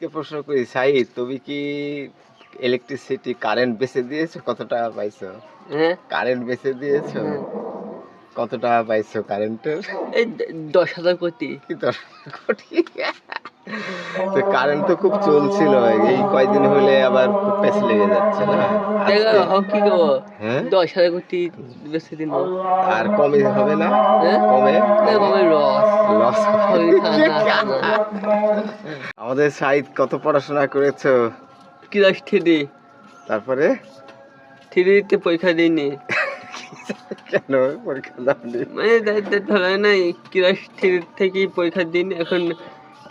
কে প্রশ্ন করি সাইদ তুমি কি ইলেকট্রিসিটি কারেন্ট বেচে দিয়েছ? কত টাকা পাইছো? হ্যাঁ। কারেন্ট বেচে দিয়েছ? কত টাকা পাইছো কারেন্টের এই দশ হাজার কোটি। কি দশ কোটি? তো কারেন্ট তো খুব চলছিল এই কয়দিন হলে আবার খুব পেছ লেগে যাচ্ছে না? কি হ্যাঁ? দশ হাজার কোটি বেশি দিন আর কমে হবে না? হ্যাঁ? কমে? কমে লস লস আমাদের সাইদ কত পড়াশোনা করেছ? Class three? তারপরে? থ্রিতে পরীক্ষা দিইনি। কেন? পরীক্ষা দাওনি? মানে ধরো না ক্লাস থ্রি থেকে পরীক্ষা দিন এখন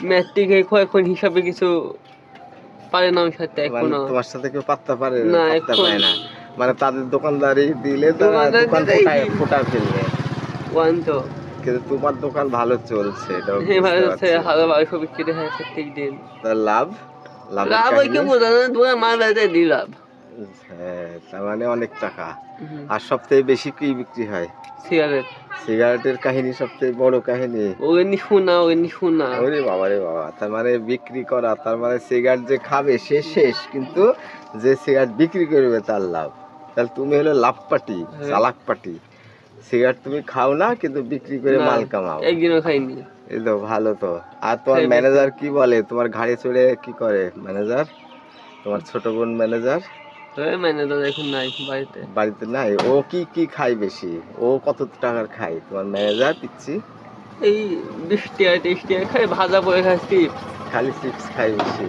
ম্যাট্রিক হিসাবে কিছু পারে না আমার সাথে মানে এখনও। তোমার সাথে কেউ পাত্তা পারে না, পাত্তা পায় না। মানে তাদের দোকানদারি দিলে তারা দোকান ফোটায় ফোটা ফেলবে। ওয়ান তো। কিন্তু তোমার দোকান ভালো চলছে হ্যাঁ ভালো হচ্ছে পারছি। হাজার বিক্রি হয় প্রত্যেক দিন। তার লাভ? লাভ ওই কি বোঝা না তোমার মাল দি লাভ। হ্যাঁ তার মানে অনেক টাকা। আর সবথেকে বেশি কি বিক্রি হয়? সিগারেট। সিগারেটের কাহিনী সবথেকে বড় কাহিনী। ওগেনি শোনা ওগেনি শোনা। ওরে বাবা রে বাবা তার মানে বিক্রি করা তার মানে সিগারেট যে খাবে সে শেষ কিন্তু যে সিগারেট বিক্রি করবে তার লাভ। তাহলে তুমি হলো লাভ পাটি হ্যাঁ। চালাক পাটি সিগারেট তুমি খাও না কিন্তু বিক্রি করে মাল কামাও। একদিনও খাইনি। এই তো ভালো তো। আর তোমার ম্যানেজার কি বলে? তোমার ঘাড়ে চড়ে কি করে ম্যানেজার তোমার ছোট বোন ম্যানেজার ওই মানে তো এখন নাই বাড়িতে। বাড়িতে নাই। ও কি কি খায় বেশি? ও কত টাকার খায়? তোমার ম্যানেজার দিচ্ছি। এই বিশ টাকা তিরিশ টাকা খাই ভাজা পরে চিপস। খালি চিপস খায় বেশি।